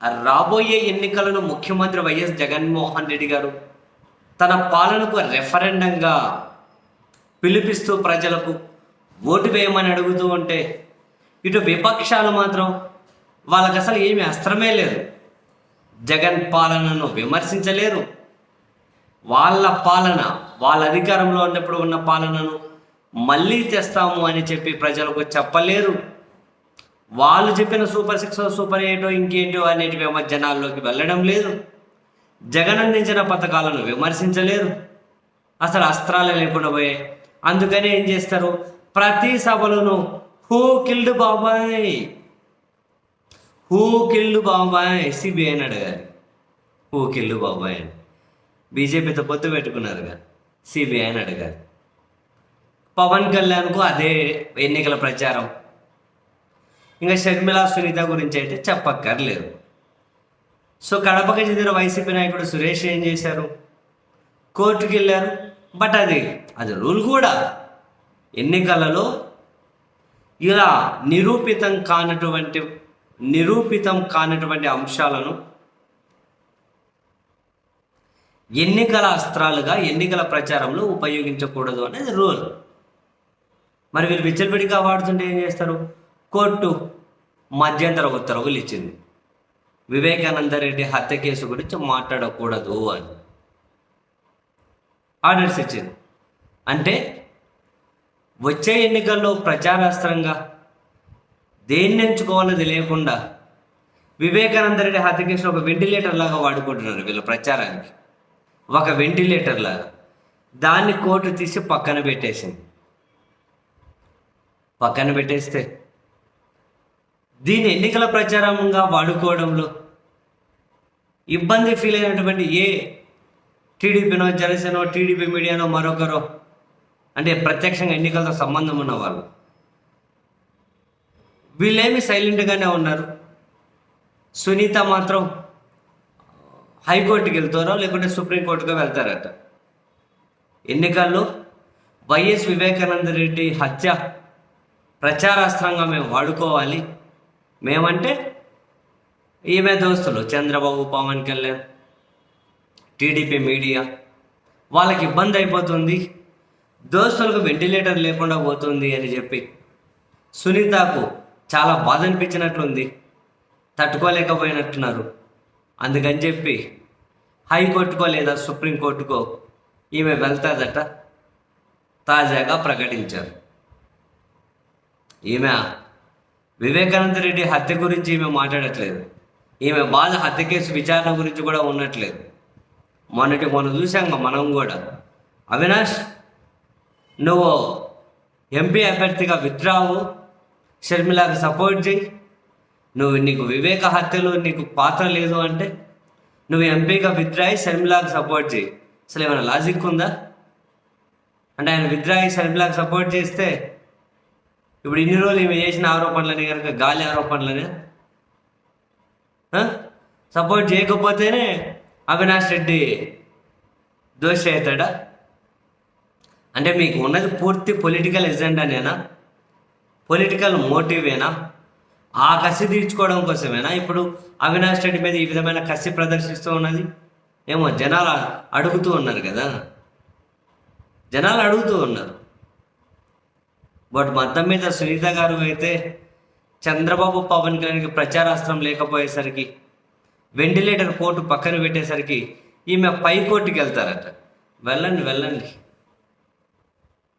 రాబోయే ఎన్నికలను ముఖ్యమంత్రి వైఎస్ జగన్మోహన్ రెడ్డి గారు తన పాలనకు రెఫరెండంగా పిలిపిస్తూ ప్రజలకు ఓటు వేయమని అడుగుతూ ఉంటే ఇటు విపక్షాలు మాత్రం వాళ్ళకి అసలు ఏమి అస్త్రమే లేదు. జగన్ పాలనను విమర్శించలేరు. వాళ్ళ పాలన వాళ్ళ అధికారంలో ఉన్నప్పుడు ఉన్న పాలనను మళ్ళీ తెస్తాము అని చెప్పి ప్రజలకు చెప్పలేరు. వాళ్ళు చెప్పిన సూపర్ సిక్స్ సూపర్ ఎయిటో ఇంకేంటో అనేటివి ఏమో జనాల్లోకి వెళ్ళడం లేదు. జగన్ అందించిన పథకాలను విమర్శించలేరు. అసలు అస్త్రాలు లేకుండా పోయాయి. అందుకని ఏం చేస్తారు? ప్రతి సభలోనూ హూ కిల్డ్ బాబాయ్? హూ కిల్డ్ బాబాయ్? సిబిఐని అడగాలి. హూ కిల్డ్ బాబాయ్ అని. బీజేపీతో పొత్తు పెట్టుకున్నారుగా సిబిఐ అని అడగాలి. పవన్ కళ్యాణ్కు అదే ఎన్నికల ప్రచారం. ఇంకా షర్మిల సునీత గురించి అయితే చెప్పక్కర్లేదు. సో కడపకి చెందిన వైసీపీ నాయకుడు సురేష్ ఏం చేశారు? కోర్టుకి వెళ్ళారు. బట్ అది అది రూల్ కూడా. ఎన్నికలలో ఇలా నిరూపితం కానటువంటి నిరూపితం కానటువంటి అంశాలను ఎన్నికల అస్త్రాలుగా ఎన్నికల ప్రచారంలో ఉపయోగించకూడదు అనేది రూల్. మరి వీళ్ళు విచ్చలవిడిగా వాడుతుంటే ఏం చేస్తారు? కోర్టు మధ్యంతర ఉత్తర్వులు ఇచ్చింది. వివేకానంద రెడ్డి హత్య కేసు గురించి మాట్లాడకూడదు అని. ఆర్డర్స్ ఇచ్చింది. అంటే వచ్చే ఎన్నికల్లో ప్రచారాస్త్రంగా దేన్ని ఎంచుకోవాలో లేకుండా వివేకానంద రెడ్డి హత్య కేసును ఒక వెంటిలేటర్ లాగా వాడుకుంటున్నారు వీళ్ళ ప్రచారానికి. ఒక వెంటిలేటర్ లాగా. దాన్ని కోర్టు తీసి పక్కన పెట్టేసింది. పక్కన పెట్టేస్తే దీన్ని ఎన్నికల ప్రచారంగా వాడుకోవడంలో ఇబ్బంది ఫీల్ అయినటువంటి ఏ టీడీపీనో జనసేనో టీడీపీ మీడియానో మరొకరో అంటే ప్రత్యక్షంగా ఎన్నికలతో సంబంధం ఉన్న వాళ్ళు. వీళ్ళేమి సైలెంట్గానే ఉన్నారు. సునీత మాత్రం హైకోర్టుకి వెళ్తారో లేకుంటే సుప్రీంకోర్టుకు వెళ్తారట. ఎన్నికల్లో వైఎస్ వివేకానంద రెడ్డి హత్య ప్రచారాస్త్రంగా మేము వాడుకోవాలి. మేమంటే ఈమె దోస్తులు చంద్రబాబు పవన్ కళ్యాణ్ టీడీపీ మీడియా. వాళ్ళకి ఇబ్బంది అయిపోతుంది. దోస్తులకు వెంటిలేటర్ లేకుండా పోతుంది అని చెప్పి సునీతకు చాలా బాధ అనిపించినట్లుంది. తట్టుకోలేకపోయినట్టున్నారు. అందుకని చెప్పి హైకోర్టుకో లేదా సుప్రీంకోర్టుకో ఈమె వెళ్తాదట. తాజాగా ప్రకటించారు. ఈమె వివేకానంద రెడ్డి హత్య గురించి ఈమె మాట్లాడట్లేదు. ఈమె బాధ హత్య కేసు విచారణ గురించి కూడా ఉండట్లేదు. మొన్నటి మొన్న చూసాం మనం కూడా. అవినాష్ నువ్వు ఎంపీ అభ్యర్థిగా విత్డ్రావు. షర్మిలాకి సపోర్ట్ చేయి. నువ్వు నీకు వివేక హత్యలో నీకు పాత్ర లేదు అంటే నువ్వు ఎంపీగా విత్డ్రాయి షర్మిలాకి సపోర్ట్ చేయి. అసలు ఏమైనా లాజిక్ ఉందా? అంటే ఆయన విత్డ్రాయి షర్మిలాకి సపోర్ట్ చేస్తే ఇప్పుడు ఇన్ని రోజులు ఈమె చేసిన ఆరోపణలని కనుక గాలి ఆరోపణలని సపోర్ట్ చేయకపోతేనే అవినాష్ రెడ్డి దోషి అవుతాడా? అంటే మీకు ఉన్నది పూర్తి పొలిటికల్ ఎజెండానేనా పొలిటికల్ మోటివేనా? ఆ కసి తీర్చుకోవడం కోసమేనా? ఇప్పుడు అవినాష్ రెడ్డి మీద ఈ విధమైన కసి ప్రదర్శిస్తూ ఉన్నది? ఏమో జనాలు అడుగుతూ ఉన్నారు కదా. జనాలు అడుగుతూ ఉన్నారు. బట్ మొత్తం మీద సునీత గారు అయితే చంద్రబాబు పవన్ కళ్యాణ్కి ప్రచారాస్త్రం లేకపోయేసరికి వెంటిలేటర్ కోర్టు పక్కన పెట్టేసరికి ఈమె పై కోర్టుకి వెళ్తారట వెళ్ళండి వెళ్ళండి.